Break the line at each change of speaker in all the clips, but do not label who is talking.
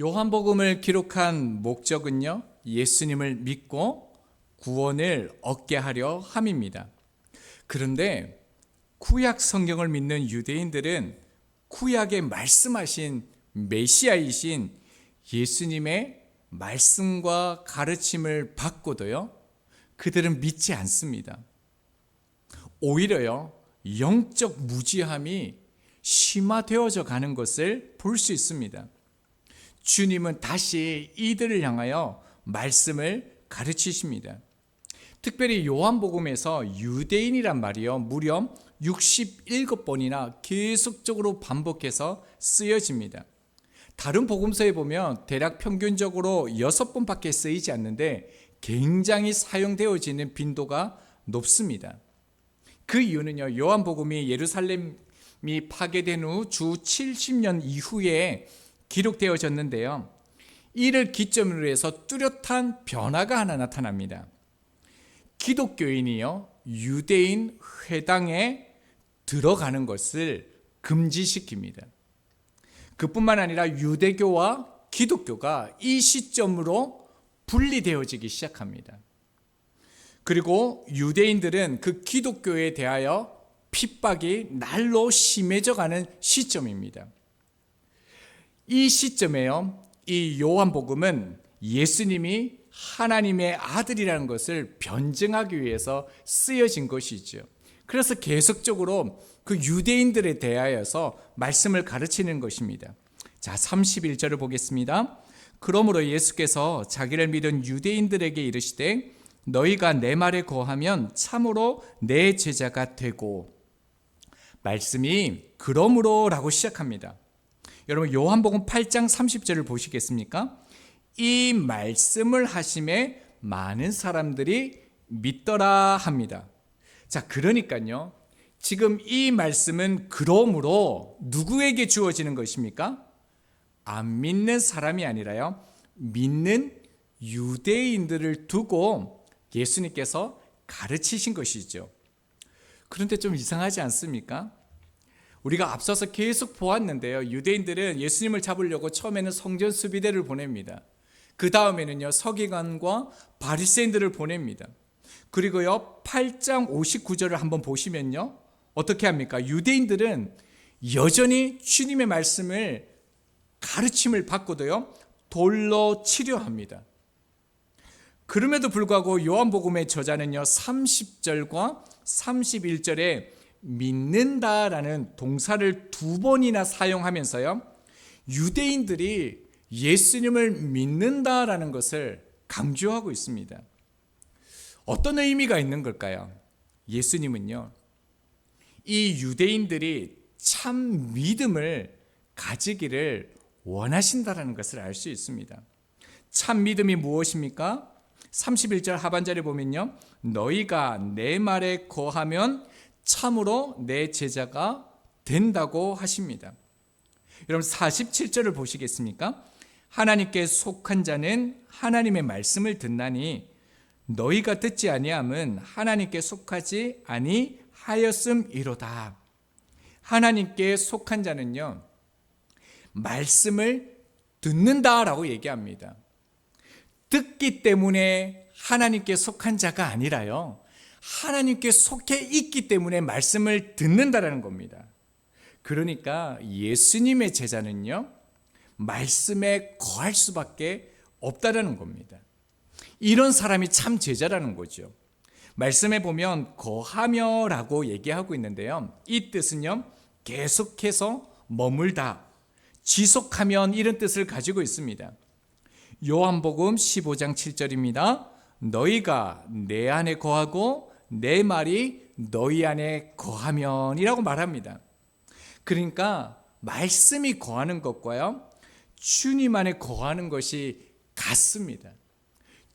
요한복음을 기록한 목적은요, 예수님을 믿고 구원을 얻게 하려 함입니다. 그런데 구약 성경을 믿는 유대인들은 구약에 말씀하신 메시아이신 예수님의 말씀과 가르침을 받고도요, 그들은 믿지 않습니다. 오히려요, 영적 무지함이 심화되어져 가는 것을 볼 수 있습니다. 주님은 다시 이들을 향하여 말씀을 가르치십니다. 특별히 요한복음에서 유대인이란 말이요. 무려 67번이나 계속적으로 반복해서 쓰여집니다. 다른 복음서에 보면 대략 평균적으로 6번밖에 쓰이지 않는데 굉장히 사용되어지는 빈도가 높습니다. 그 이유는요. 요한복음이 예루살렘이 파괴된 후 주 70년 이후에 기록되어졌는데요. 이를 기점으로 해서 뚜렷한 변화가 하나 나타납니다. 기독교인이요, 유대인 회당에 들어가는 것을 금지시킵니다. 그뿐만 아니라 유대교와 기독교가 이 시점으로 분리되어지기 시작합니다. 그리고 유대인들은 그 기독교에 대하여 핍박이 날로 심해져 가는 시점입니다. 이 시점에요, 이 요한복음은 예수님이 하나님의 아들이라는 것을 변증하기 위해서 쓰여진 것이죠. 그래서 계속적으로 그 유대인들에 대하여서 말씀을 가르치는 것입니다. 자, 31절을 보겠습니다. 그러므로 예수께서 자기를 믿은 유대인들에게 이르시되 너희가 내 말에 거하면 참으로 내 제자가 되고 말씀이 그러므로라고 시작합니다. 여러분 요한복음 8장 30절을 보시겠습니까? 이 말씀을 하심에 많은 사람들이 믿더라 합니다. 자, 그러니까요. 지금 이 말씀은 그러므로 누구에게 주어지는 것입니까? 안 믿는 사람이 아니라요. 믿는 유대인들을 두고 예수님께서 가르치신 것이죠. 그런데 좀 이상하지 않습니까? 우리가 앞서서 계속 보았는데요. 유대인들은 예수님을 잡으려고 처음에는 성전 수비대를 보냅니다. 그 다음에는요, 서기관과 바리새인들을 보냅니다. 그리고요, 8장 59절을 한번 보시면요, 어떻게 합니까? 유대인들은 여전히 주님의 말씀을 가르침을 받고도요, 돌로 치려 합니다. 그럼에도 불구하고 요한복음의 저자는요, 30절과 31절에 믿는다라는 동사를 두 번이나 사용하면서요, 유대인들이 예수님을 믿는다라는 것을 강조하고 있습니다. 어떤 의미가 있는 걸까요? 예수님은요, 이 유대인들이 참 믿음을 가지기를 원하신다라는 것을 알 수 있습니다. 참 믿음이 무엇입니까? 31절 하반절에 보면요. 너희가 내 말에 거하면 참으로 내 제자가 된다고 하십니다. 여러분 47절을 보시겠습니까? 하나님께 속한 자는 하나님의 말씀을 듣나니 너희가 듣지 아니함은 하나님께 속하지 아니하였음이로다. 하나님께 속한 자는요. 말씀을 듣는다라고 얘기합니다. 듣기 때문에 하나님께 속한 자가 아니라요. 하나님께 속해 있기 때문에 말씀을 듣는다라는 겁니다. 그러니까 예수님의 제자는요, 말씀에 거할 수밖에 없다라는 겁니다. 이런 사람이 참 제자라는 거죠. 말씀에 보면 거하며라고 얘기하고 있는데요. 이 뜻은요, 계속해서 머물다, 지속하면 이런 뜻을 가지고 있습니다. 요한복음 15장 7절입니다. 너희가 내 안에 거하고 내 말이 너희 안에 거하면이라고 말합니다. 그러니까 말씀이 거하는 것과요. 주님 안에 거하는 것이 같습니다.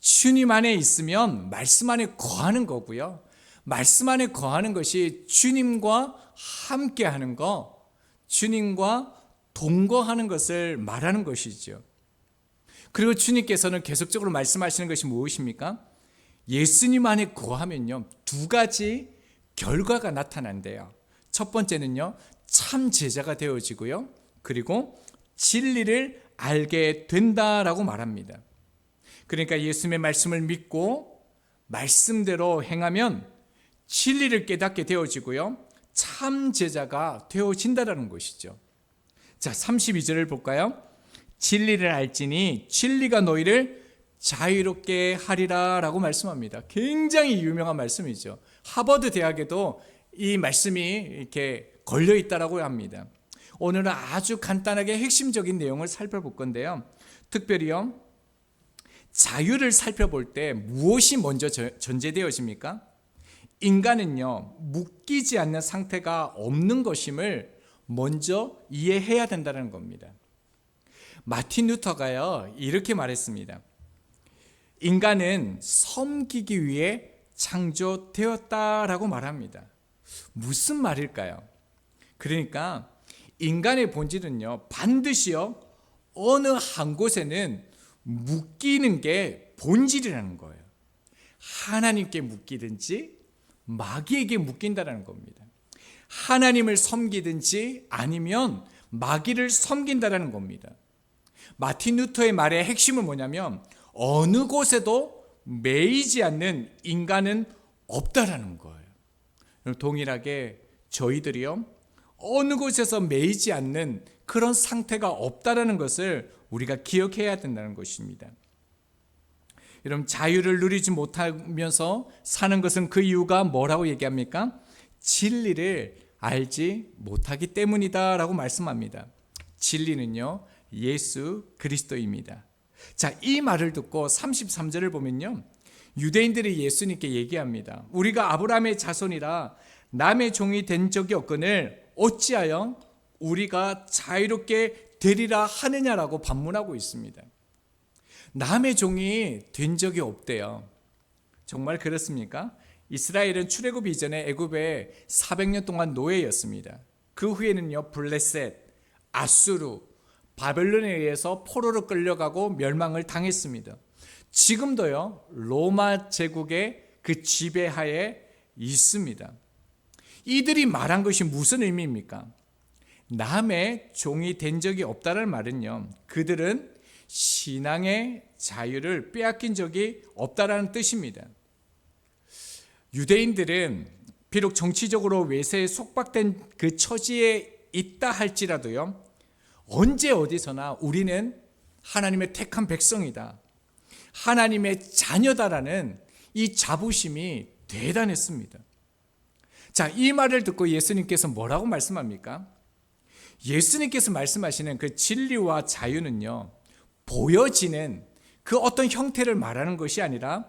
주님 안에 있으면 말씀 안에 거하는 거고요. 말씀 안에 거하는 것이 주님과 함께 하는 거, 주님과 동거하는 것을 말하는 것이죠. 그리고 주님께서는 계속적으로 말씀하시는 것이 무엇입니까? 예수님 안에 거하면요, 두 가지 결과가 나타난대요. 첫 번째는요, 참 제자가 되어지고요. 그리고 진리를 알게 된다라고 말합니다. 그러니까 예수님의 말씀을 믿고 말씀대로 행하면 진리를 깨닫게 되어지고요. 참 제자가 되어진다라는 것이죠. 자, 32절을 볼까요? 진리를 알지니 진리가 너희를 자유롭게 하리라 라고 말씀합니다. 굉장히 유명한 말씀이죠. 하버드 대학에도 이 말씀이 이렇게 걸려 있다라고 합니다. 오늘은 아주 간단하게 핵심적인 내용을 살펴볼 건데요. 특별히요. 자유를 살펴볼 때 무엇이 먼저 전제되어집니까? 인간은요, 묶이지 않는 상태가 없는 것임을 먼저 이해해야 된다는 겁니다. 마틴 루터가요, 이렇게 말했습니다. 인간은 섬기기 위해 창조되었다라고 말합니다. 무슨 말일까요? 그러니까 인간의 본질은요, 반드시요, 어느 한 곳에는 묶이는 게 본질이라는 거예요. 하나님께 묶이든지 마귀에게 묶인다는 겁니다. 하나님을 섬기든지 아니면 마귀를 섬긴다는 겁니다. 마틴 루터의 말의 핵심은 뭐냐면 어느 곳에도 매이지 않는 인간은 없다라는 거예요. 동일하게 저희들이요 어느 곳에서 매이지 않는 그런 상태가 없다라는 것을 우리가 기억해야 된다는 것입니다. 여러분 자유를 누리지 못하면서 사는 것은 그 이유가 뭐라고 얘기합니까? 진리를 알지 못하기 때문이다라고 말씀합니다. 진리는요 예수 그리스도입니다. 자, 이 말을 듣고 33절을 보면요. 유대인들이 예수님께 얘기합니다. 우리가 아브라함의 자손이라 남의 종이 된 적이 없거늘 어찌하여 우리가 자유롭게 되리라 하느냐라고 반문하고 있습니다. 남의 종이 된 적이 없대요. 정말 그렇습니까? 이스라엘은 출애굽 이전에 애굽에 400년 동안 노예였습니다. 그 후에는요 블레셋, 아수르, 바벨론에 의해서 포로로 끌려가고 멸망을 당했습니다. 지금도요 로마 제국의 그 지배하에 있습니다. 이들이 말한 것이 무슨 의미입니까? 남의 종이 된 적이 없다는 말은요. 그들은 신앙의 자유를 빼앗긴 적이 없다라는 뜻입니다. 유대인들은 비록 정치적으로 외세에 속박된 그 처지에 있다 할지라도요. 언제 어디서나 우리는 하나님의 택한 백성이다. 하나님의 자녀다라는 이 자부심이 대단했습니다. 자, 이 말을 듣고 예수님께서 뭐라고 말씀합니까? 예수님께서 말씀하시는 그 진리와 자유는요, 보여지는 그 어떤 형태를 말하는 것이 아니라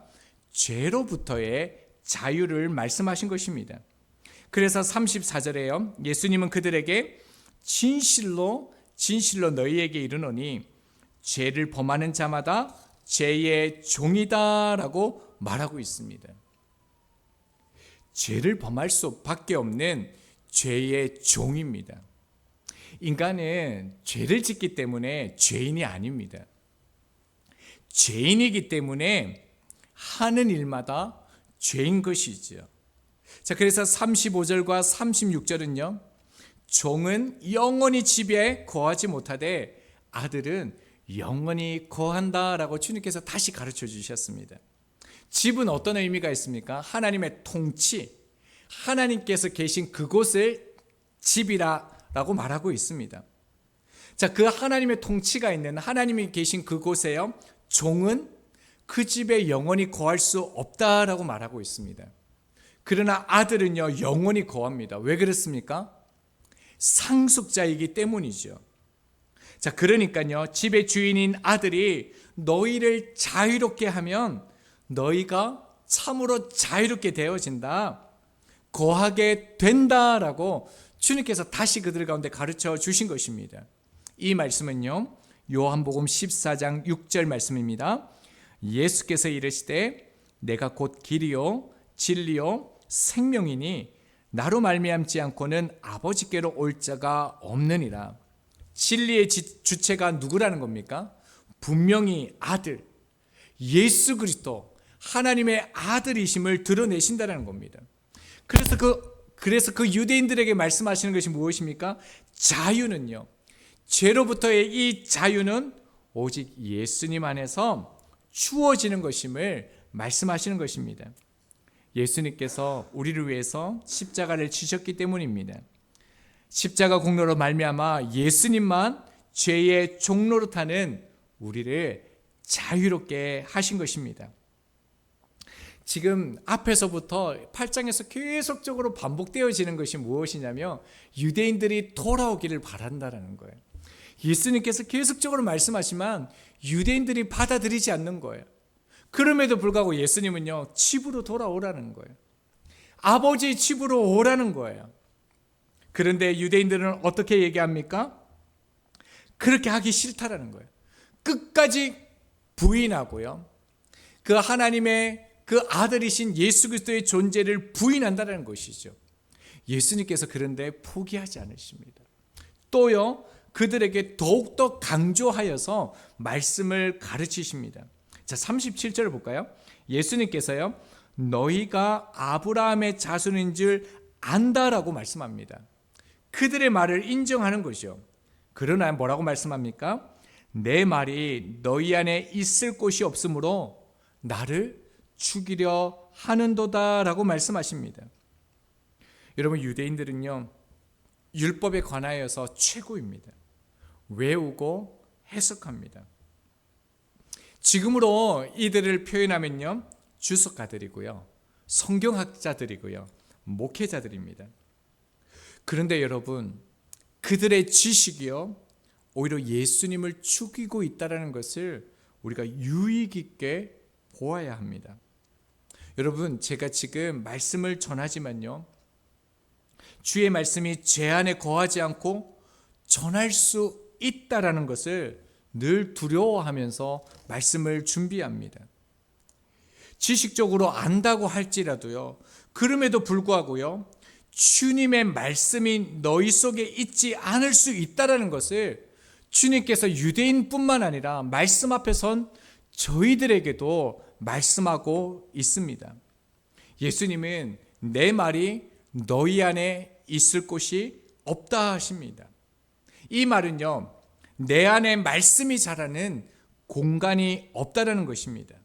죄로부터의 자유를 말씀하신 것입니다. 그래서 34절에요. 예수님은 그들에게 진실로 진실로 너희에게 이르노니 죄를 범하는 자마다 죄의 종이다라고 말하고 있습니다. 죄를 범할 수밖에 없는 죄의 종입니다. 인간은 죄를 짓기 때문에 죄인이 아닙니다. 죄인이기 때문에 하는 일마다 죄인 것이죠. 자, 그래서 35절과 36절은요. 종은 영원히 집에 거하지 못하되 아들은 영원히 거한다라고 주님께서 다시 가르쳐 주셨습니다. 집은 어떤 의미가 있습니까? 하나님의 통치, 하나님께서 계신 그곳을 집이라고 말하고 있습니다. 자, 그 하나님의 통치가 있는 하나님이 계신 그곳에요. 종은 그 집에 영원히 거할 수 없다라고 말하고 있습니다. 그러나 아들은요, 영원히 거합니다. 왜 그렇습니까? 상속자이기 때문이죠. 자, 그러니까요, 집의 주인인 아들이 너희를 자유롭게 하면 너희가 참으로 자유롭게 되어진다. 거하게 된다라고 주님께서 다시 그들 가운데 가르쳐 주신 것입니다. 이 말씀은요, 요한복음 14장 6절 말씀입니다. 예수께서 이르시되 내가 곧 길이요 진리요 생명이니 나로 말미암지 않고는 아버지께로 올 자가 없느니라. 진리의 주체가 누구라는 겁니까? 분명히 아들 예수 그리스도 하나님의 아들이심을 드러내신다는 겁니다. 그래서 그 그래서 그 유대인들에게 말씀하시는 것이 무엇입니까? 자유는요. 죄로부터의 이 자유는 오직 예수님 안에서 주어지는 것임을 말씀하시는 것입니다. 예수님께서 우리를 위해서 십자가를 지셨기 때문입니다. 십자가 공로로 말미암아 예수님만 죄의 종로로 타는 우리를 자유롭게 하신 것입니다. 지금 앞에서부터 8장에서 계속적으로 반복되어지는 것이 무엇이냐면 유대인들이 돌아오기를 바란다라는 거예요. 예수님께서 계속적으로 말씀하시만 유대인들이 받아들이지 않는 거예요. 그럼에도 불구하고 예수님은요, 집으로 돌아오라는 거예요. 아버지의 집으로 오라는 거예요. 그런데 유대인들은 어떻게 얘기합니까? 그렇게 하기 싫다라는 거예요. 끝까지 부인하고요. 그 하나님의 그 아들이신 예수 그리스도의 존재를 부인한다는 것이죠. 예수님께서 그런데 포기하지 않으십니다. 또요, 그들에게 더욱더 강조하여서 말씀을 가르치십니다. 자, 37절을 볼까요? 예수님께서요, 너희가 아브라함의 자손인 줄 안다라고 말씀합니다. 그들의 말을 인정하는 것이요. 그러나 뭐라고 말씀합니까? 내 말이 너희 안에 있을 곳이 없으므로 나를 죽이려 하는도다라고 말씀하십니다. 여러분 유대인들은요 율법에 관하여서 최고입니다. 외우고 해석합니다. 지금으로 이들을 표현하면요 주석가들이고요 성경학자들이고요 목회자들입니다. 그런데 여러분 그들의 지식이요 오히려 예수님을 죽이고 있다라는 것을 우리가 유익 있게 보아야 합니다. 여러분, 제가 지금 말씀을 전하지만요. 주의 말씀이 제 안에 거하지 않고 전할 수 있다라는 것을 늘 두려워하면서 말씀을 준비합니다. 지식적으로 안다고 할지라도요. 그럼에도 불구하고요. 주님의 말씀이 너희 속에 있지 않을 수 있다라는 것을 주님께서 유대인뿐만 아니라 말씀 앞에 선 저희들에게도 말씀하고 있습니다. 예수님은 내 말이 너희 안에 있을 곳이 없다 하십니다. 이 말은요, 내 안에 말씀이 자라는 공간이 없다라는 것입니다.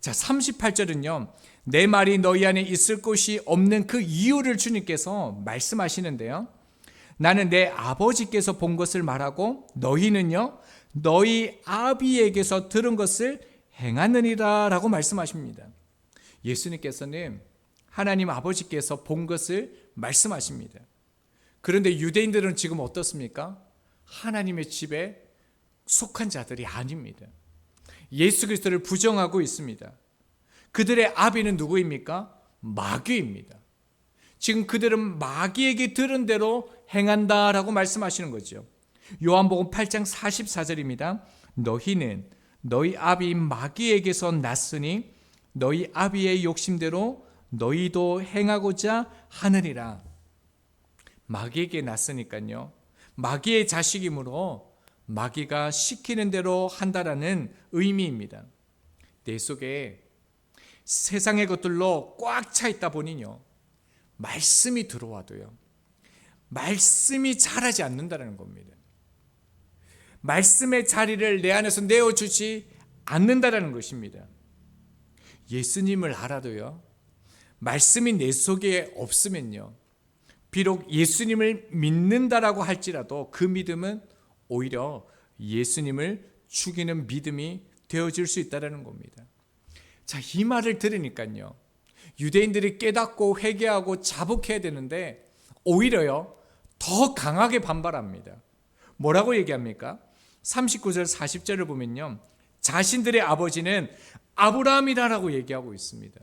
자, 38절은요, 내 말이 너희 안에 있을 곳이 없는 그 이유를 주님께서 말씀하시는데요. 나는 내 아버지께서 본 것을 말하고 너희는요, 너희 아비에게서 들은 것을 행하느니라 라고 말씀하십니다. 예수님께서는 하나님 아버지께서 본 것을 말씀하십니다. 그런데 유대인들은 지금 어떻습니까? 하나님의 집에 속한 자들이 아닙니다. 예수 그리스도를 부정하고 있습니다. 그들의 아비는 누구입니까? 마귀입니다. 지금 그들은 마귀에게 들은 대로 행한다라고 말씀하시는 거죠. 요한복음 8장 44절입니다. 너희는 너희 아비 마귀에게서 났으니 너희 아비의 욕심대로 너희도 행하고자 하느니라. 마귀에게 났으니까요. 마귀의 자식이므로 마귀가 시키는 대로 한다라는 의미입니다. 내 속에 세상의 것들로 꽉 차 있다 보니요. 말씀이 들어와도요. 말씀이 자라지 않는다는 겁니다. 말씀의 자리를 내 안에서 내어주지 않는다라는 것입니다. 예수님을 알아도요, 말씀이 내 속에 없으면요, 비록 예수님을 믿는다라고 할지라도 그 믿음은 오히려 예수님을 죽이는 믿음이 되어질 수 있다는 겁니다. 자, 이 말을 들으니까요, 유대인들이 깨닫고 회개하고 자복해야 되는데, 오히려요, 더 강하게 반발합니다. 뭐라고 얘기합니까? 39절 40절을 보면요. 자신들의 아버지는 아브라함이다라고 얘기하고 있습니다.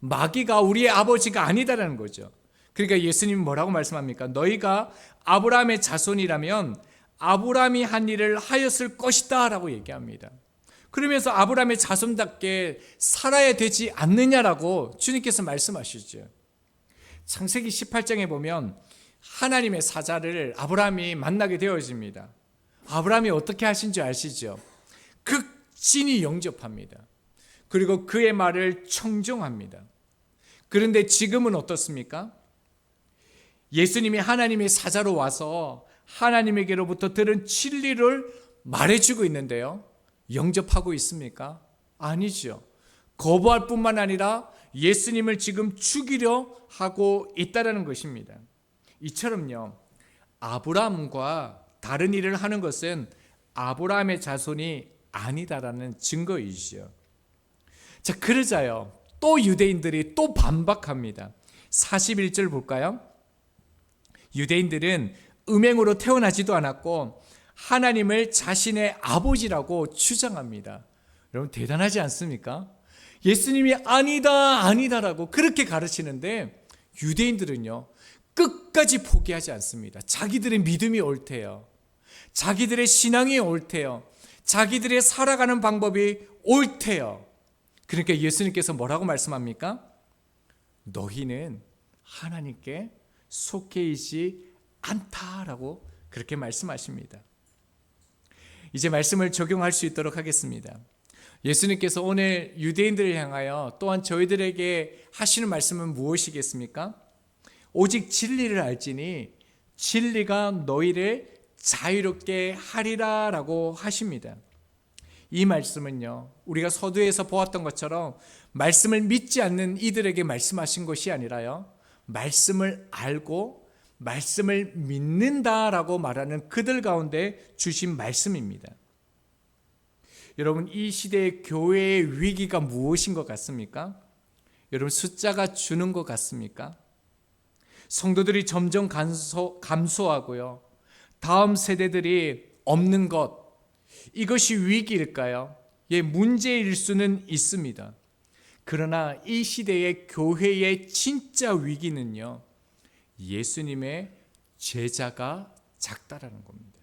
마귀가 우리의 아버지가 아니다라는 거죠. 그러니까 예수님이 뭐라고 말씀합니까? 너희가 아브라함의 자손이라면 아브라함이 한 일을 하였을 것이다라고 얘기합니다. 그러면서 아브라함의 자손답게 살아야 되지 않느냐라고 주님께서 말씀하시죠. 창세기 18장에 보면 하나님의 사자를 아브라함이 만나게 되어집니다. 아브라함이 어떻게 하신지 아시죠? 극진히 영접합니다. 그리고 그의 말을 청정합니다. 그런데 지금은 어떻습니까? 예수님이 하나님의 사자로 와서 하나님에게로부터 들은 진리를 말해주고 있는데요. 영접하고 있습니까? 아니죠. 거부할 뿐만 아니라 예수님을 지금 죽이려 하고 있다라는 것입니다. 이처럼요. 아브라함과 다른 일을 하는 것은 아브라함의 자손이 아니다라는 증거이죠. 자, 그러자요. 또 유대인들이 또 반박합니다. 41절 볼까요? 유대인들은 음행으로 태어나지도 않았고 하나님을 자신의 아버지라고 주장합니다. 여러분 대단하지 않습니까? 예수님이 아니다 아니다라고 그렇게 가르치는데 유대인들은요 끝까지 포기하지 않습니다. 자기들의 믿음이 옳대요. 자기들의 신앙이 옳대요. 자기들의 살아가는 방법이 옳대요. 그러니까 예수님께서 뭐라고 말씀합니까? 너희는 하나님께 속해 있지 않다라고 그렇게 말씀하십니다. 이제 말씀을 적용할 수 있도록 하겠습니다. 예수님께서 오늘 유대인들을 향하여 또한 저희들에게 하시는 말씀은 무엇이겠습니까? 오직 진리를 알지니 진리가 너희를 자유롭게 하리라라고 하십니다. 이 말씀은요, 우리가 서두에서 보았던 것처럼 말씀을 믿지 않는 이들에게 말씀하신 것이 아니라요, 말씀을 알고 말씀을 믿는다라고 말하는 그들 가운데 주신 말씀입니다. 여러분, 이 시대의 교회의 위기가 무엇인 것 같습니까? 여러분, 숫자가 주는 것 같습니까? 성도들이 점점 감소, 감소하고요. 다음 세대들이 없는 것, 이것이 위기일까요? 예, 문제일 수는 있습니다. 그러나 이 시대의 교회의 진짜 위기는요, 예수님의 제자가 작다라는 겁니다.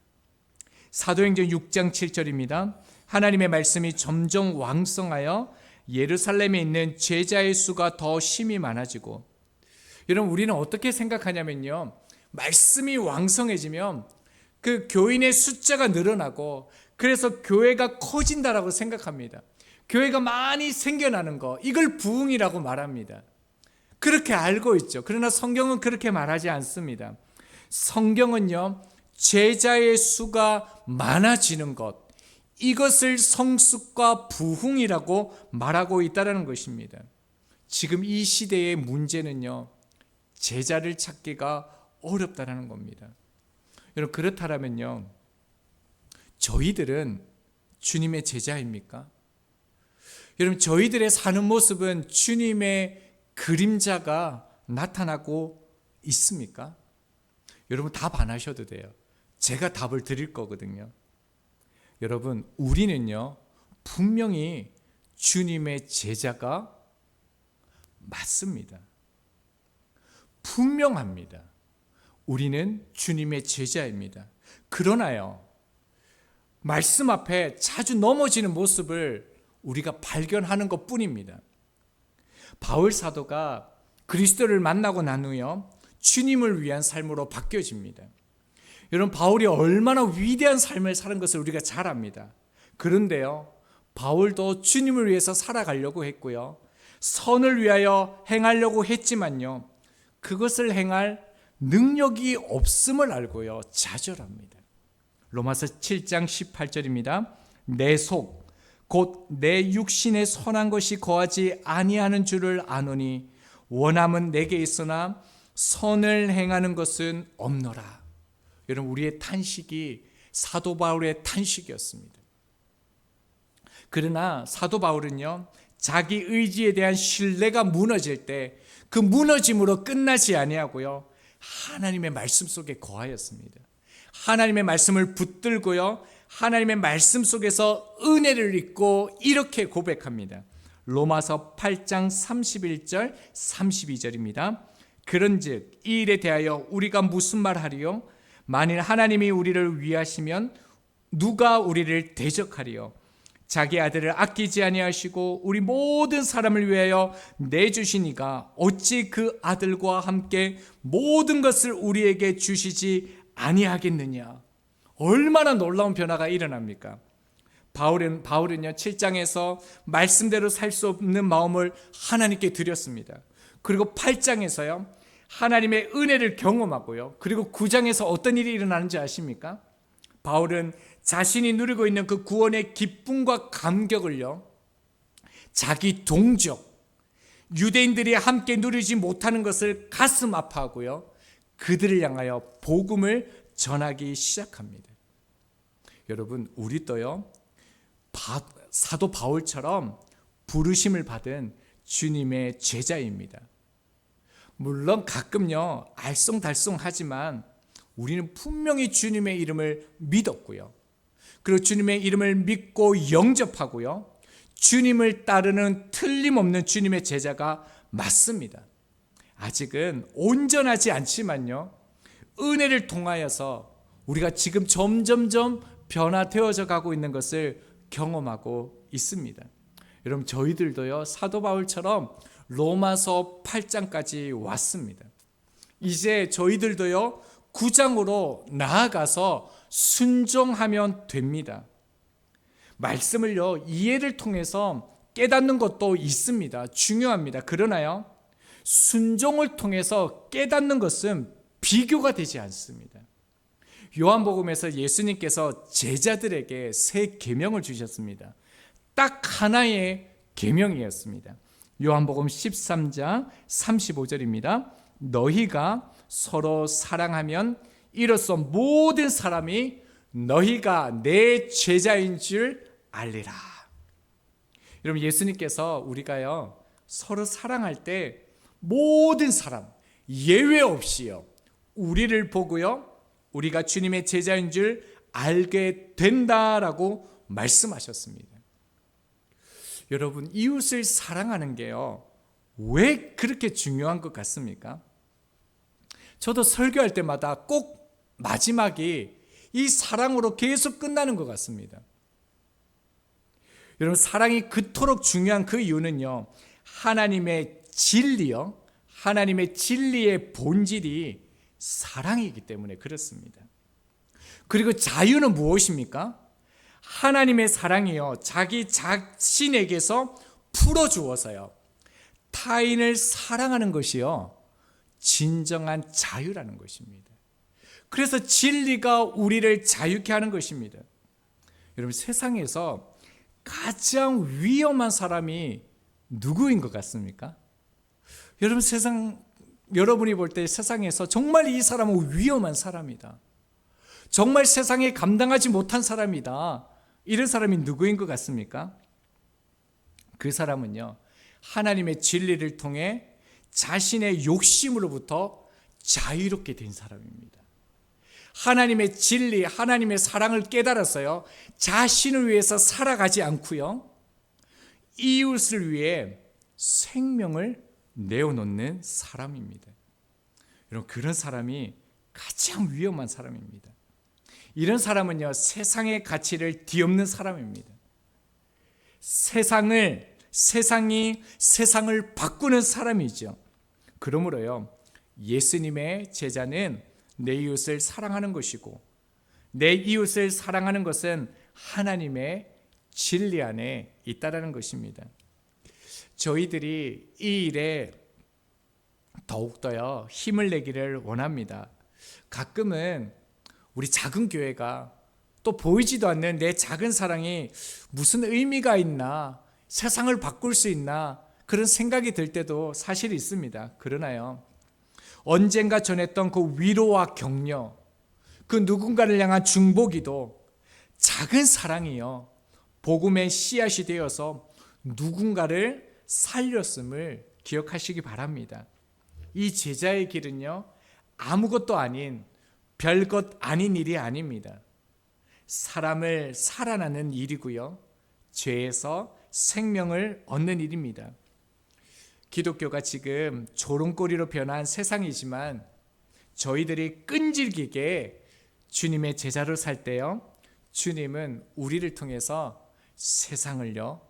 사도행전 6장 7절입니다. 하나님의 말씀이 점점 왕성하여 예루살렘에 있는 제자의 수가 더 심히 많아지고 여러분 우리는 어떻게 생각하냐면요. 말씀이 왕성해지면 그 교인의 숫자가 늘어나고 그래서 교회가 커진다라고 생각합니다. 교회가 많이 생겨나는 거 이걸 부흥이라고 말합니다. 그렇게 알고 있죠. 그러나 성경은 그렇게 말하지 않습니다. 성경은요. 제자의 수가 많아지는 것 이것을 성숙과 부흥이라고 말하고 있다는 것입니다. 지금 이 시대의 문제는요. 제자를 찾기가 어렵다는 겁니다. 여러분 그렇다면요. 저희들은 주님의 제자입니까? 여러분 저희들의 사는 모습은 주님의 그림자가 나타나고 있습니까? 여러분 답 안 하셔도 돼요. 제가 답을 드릴 거거든요. 여러분 우리는요 분명히 주님의 제자가 맞습니다. 분명합니다. 우리는 주님의 제자입니다. 그러나요, 말씀 앞에 자주 넘어지는 모습을 우리가 발견하는 것 뿐입니다. 바울 사도가 그리스도를 만나고 난 후요, 주님을 위한 삶으로 바뀌어집니다. 여러분, 바울이 얼마나 위대한 삶을 사는 것을 우리가 잘 압니다. 그런데요, 바울도 주님을 위해서 살아가려고 했고요, 선을 위하여 행하려고 했지만요, 그것을 행할 능력이 없음을 알고요. 좌절합니다. 로마서 7장 18절입니다. 내 속, 곧 내 육신의 선한 것이 거하지 아니하는 줄을 아노니 원함은 내게 있으나 선을 행하는 것은 없노라. 여러분 우리의 탄식이 사도 바울의 탄식이었습니다. 그러나 사도 바울은요 자기 의지에 대한 신뢰가 무너질 때 그 무너짐으로 끝나지 아니하고요 하나님의 말씀 속에 거하였습니다. 하나님의 말씀을 붙들고요. 하나님의 말씀 속에서 은혜를 입고 이렇게 고백합니다. 로마서 8장 31절 32절입니다. 그런즉 이 일에 대하여 우리가 무슨 말하리요? 만일 하나님이 우리를 위하시면 누가 우리를 대적하리요? 자기 아들을 아끼지 아니하시고 우리 모든 사람을 위하여 내주시니가 어찌 그 아들과 함께 모든 것을 우리에게 주시지 아니하겠느냐? 얼마나 놀라운 변화가 일어납니까? 바울은 바울은요 7장에서 말씀대로 살 수 없는 마음을 하나님께 드렸습니다. 그리고 8장에서요 하나님의 은혜를 경험하고요. 그리고 구장에서 어떤 일이 일어나는지 아십니까? 바울은 자신이 누리고 있는 그 구원의 기쁨과 감격을요. 자기 동족 유대인들이 함께 누리지 못하는 것을 가슴 아파하고요. 그들을 향하여 복음을 전하기 시작합니다. 여러분, 우리도요. 사도 바울처럼 부르심을 받은 주님의 제자입니다. 물론 가끔요, 알쏭달쏭하지만 우리는 분명히 주님의 이름을 믿었고요. 그리고 주님의 이름을 믿고 영접하고요. 주님을 따르는 틀림없는 주님의 제자가 맞습니다. 아직은 온전하지 않지만요. 은혜를 통하여서 우리가 지금 점점점 변화되어져 가고 있는 것을 경험하고 있습니다. 여러분 저희들도요. 사도 바울처럼 로마서 8장까지 왔습니다. 이제 저희들도요. 9장으로 나아가서 순종하면 됩니다. 말씀을요, 이해를 통해서 깨닫는 것도 있습니다. 중요합니다. 그러나요, 순종을 통해서 깨닫는 것은 비교가 되지 않습니다. 요한복음에서 예수님께서 제자들에게 새 계명을 주셨습니다. 딱 하나의 계명이었습니다. 요한복음 13장 35절입니다. 너희가 서로 사랑하면 이로써 모든 사람이 너희가 내 제자인 줄 알리라. 여러분 예수님께서 우리가요 서로 사랑할 때 모든 사람 예외 없이요 우리를 보고요 우리가 주님의 제자인 줄 알게 된다라고 말씀하셨습니다. 여러분 이웃을 사랑하는 게요 왜 그렇게 중요한 것 같습니까? 저도 설교할 때마다 꼭 마지막이 이 사랑으로 계속 끝나는 것 같습니다. 여러분 사랑이 그토록 중요한 그 이유는요. 하나님의 진리요. 하나님의 진리의 본질이 사랑이기 때문에 그렇습니다. 그리고 자유는 무엇입니까? 하나님의 사랑이요. 자기 자신에게서 풀어 주어서요. 타인을 사랑하는 것이요. 진정한 자유라는 것입니다. 그래서 진리가 우리를 자유케 하는 것입니다. 여러분 세상에서 가장 위험한 사람이 누구인 것 같습니까? 여러분 세상 여러분이 볼 때 세상에서 정말 이 사람은 위험한 사람이다. 정말 세상에 감당하지 못한 사람이다. 이런 사람이 누구인 것 같습니까? 그 사람은요. 하나님의 진리를 통해 자신의 욕심으로부터 자유롭게 된 사람입니다. 하나님의 진리, 하나님의 사랑을 깨달았어요. 자신을 위해서 살아가지 않고요. 이웃을 위해 생명을 내어놓는 사람입니다. 여러분, 그런 사람이 가장 위험한 사람입니다. 이런 사람은요, 세상의 가치를 뒤엎는 사람입니다. 세상을, 세상이 세상을 바꾸는 사람이죠. 그러므로요, 예수님의 제자는 내 이웃을 사랑하는 것이고 내 이웃을 사랑하는 것은 하나님의 진리 안에 있다라는 것입니다. 저희들이 이 일에 더욱더요 힘을 내기를 원합니다. 가끔은 우리 작은 교회가 또 보이지도 않는 내 작은 사랑이 무슨 의미가 있나 세상을 바꿀 수 있나 그런 생각이 들 때도 사실 있습니다. 그러나요 언젠가 전했던 그 위로와 격려, 그 누군가를 향한 중보기도 작은 사랑이요. 복음의 씨앗이 되어서 누군가를 살렸음을 기억하시기 바랍니다. 이 제자의 길은요. 아무것도 아닌 별것 아닌 일이 아닙니다. 사람을 살아나는 일이고요. 죄에서 생명을 얻는 일입니다. 기독교가 지금 조롱거리로 변한 세상이지만 저희들이 끈질기게 주님의 제자로 살 때요. 주님은 우리를 통해서 세상을요.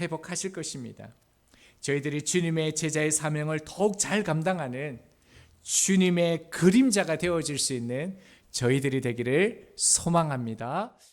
회복하실 것입니다. 저희들이 주님의 제자의 사명을 더욱 잘 감당하는 주님의 그림자가 되어질 수 있는 저희들이 되기를 소망합니다.